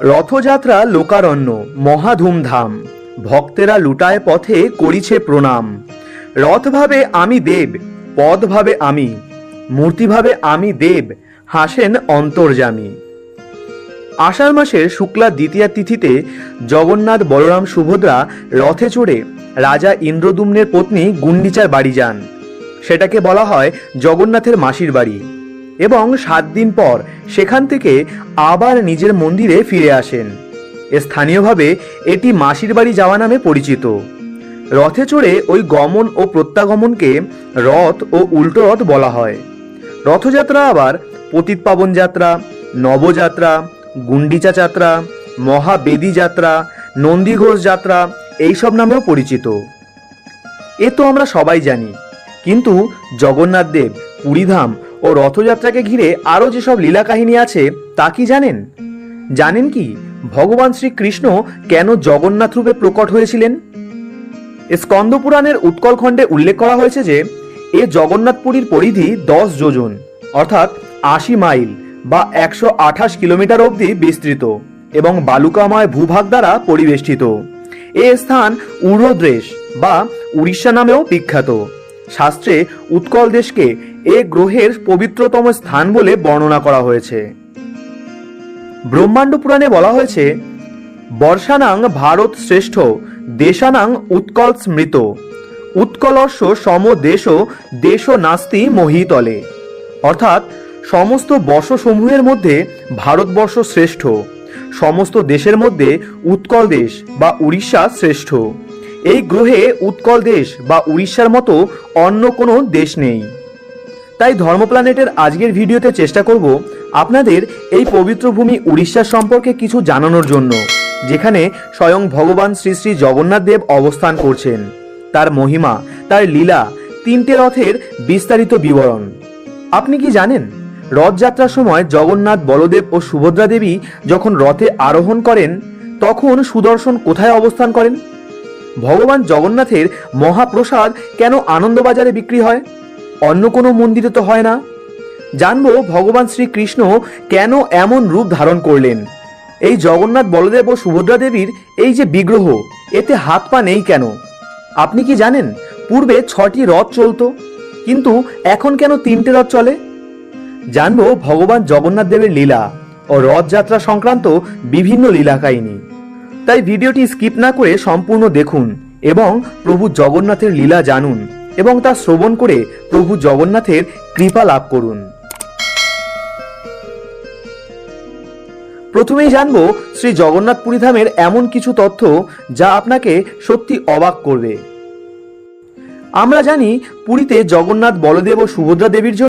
রথযাত্রা লোকারণ্য, মহা ধুমধাম। ভক্তেরা লুটায় পথে করিছে প্রণাম। রথভাবে আমি দেব, পদ ভাবে আমি, মূর্তি ভাবে আমি দেব, হাসেন অন্তর্জামী আষাঢ় মাসের শুক্লা দ্বিতীয়া তিথিতে জগন্নাথ বলরাম সুভদ্রা রথে চড়ে রাজা ইন্দ্রদুম্নের পত্নী গুন্ডিচার বাড়ি যান। সেটাকে বলা হয় জগন্নাথের মাসির বাড়ি। এবং সাত দিন পর সেখান থেকে আবার নিজের মন্দিরে ফিরে আসেন। স্থানীয়ভাবে এটি মাসির বাড়ি যাওয়া নামে পরিচিত। রথে চড়ে ওই গমন ও প্রত্যাগমনকে রথ ও উল্টো রথ বলা হয়। রথযাত্রা আবার পতিত পাবন যাত্রা, নবযাত্রা, গুন্ডিচা যাত্রা, মহাবেদী যাত্রা, নন্দীঘোষ যাত্রা এইসব নামেও পরিচিত। এ তো আমরা সবাই জানি, কিন্তু জগন্নাথ দেব, পুরীধাম ও রথযাত্রাকে ঘিরে আরও যেসব লীলা কাহিনী আছে, তা কি জানেন? জানেন কি, ভগবান শ্রীকৃষ্ণ কেন জগন্নাথ রূপে প্রকট হয়েছিলেন? স্কন্দ পুরাণের উৎকল খণ্ডে উল্লেখ করা হয়েছে যে, এ জগন্নাথপুরীর পরিধি দশ যোজন, অর্থাৎ আশি মাইল বা একশো আঠাশ কিলোমিটার অবধি বিস্তৃত এবং বালুকাময় ভূভাগ দ্বারা পরিবেষ্টিত। এ স্থান উড়োদ্রেশ বা উড়িষ্যা নামেও বিখ্যাত। শাস্ত্রে উৎকল দেশকে এ গ্রহের পবিত্রতম স্থান বলে বর্ণনা করা হয়েছে। ব্রহ্মাণ্ড পুরাণে বলা হয়েছে, বর্ষানাং ভারত শ্রেষ্ঠ, দেশানাং উৎকল স্মৃত। উৎকলস্য সম দেশ দেশ নাস্তি মহিতলে। অর্থাৎ, সমস্ত বর্ষসমূহের মধ্যে ভারতবর্ষ শ্রেষ্ঠ। সমস্ত দেশের মধ্যে উৎকল দেশ বা উড়িষ্যা শ্রেষ্ঠ। এই গ্রহে উৎকল দেশ বা উড়িষ্যার মতো অন্য কোনো দেশ নেই। তাই ধর্ম প্ল্যানেটের আজকের ভিডিওতে চেষ্টা করব আপনাদের এই পবিত্র ভূমি উড়িষ্যার সম্পর্কে কিছু জানানোর জন্য, যেখানে স্বয়ং ভগবান শ্রী শ্রী জগন্নাথ দেব অবস্থান করছেন। তার মহিমা, তার লীলা, তিনটে রথের বিস্তারিত বিবরণ। আপনি কি জানেন, রথযাত্রার সময় জগন্নাথ, বলদেব ও সুভদ্রা দেবী যখন রথে আরোহণ করেন, তখন সুদর্শন কোথায় অবস্থান করেন? ভগবান জগন্নাথের মহাপ্রসাদ কেন আনন্দবাজারে বিক্রি হয়? অন্য কোনো মন্দিরে তো হয় না। জানব ভগবান শ্রীকৃষ্ণ কেন এমন রূপ ধারণ করলেন। এই জগন্নাথ বলদেব ও সুভদ্রা দেবীর এই যে বিগ্রহ, এতে হাত পা নেই কেন? আপনি কি জানেন, পূর্বে ছটি রথ চলতো, কিন্তু এখন কেন তিনটে রথ চলে? জানব ভগবান জগন্নাথ দেবের লীলা ও রথযাত্রা সংক্রান্ত বিভিন্ন লীলা কাহিনী তাই ভিডিওটি স্কিপ না করে সম্পূর্ণ দেখুন এবং প্রভু জগন্নাথের লীলা জানুন এবং তা শ্রবণ করে প্রভু জগন্নাথের কৃপা লাভ করুন। প্রথমেই জানব শ্রী জগন্নাথ পুরীধামের এমন কিছু তথ্য যা আপনাকে সত্যি অবাক করবে। আমরা জানি পুরীতে জগন্নাথ বলদেব ও সুভদ্রা দেবীর জন্য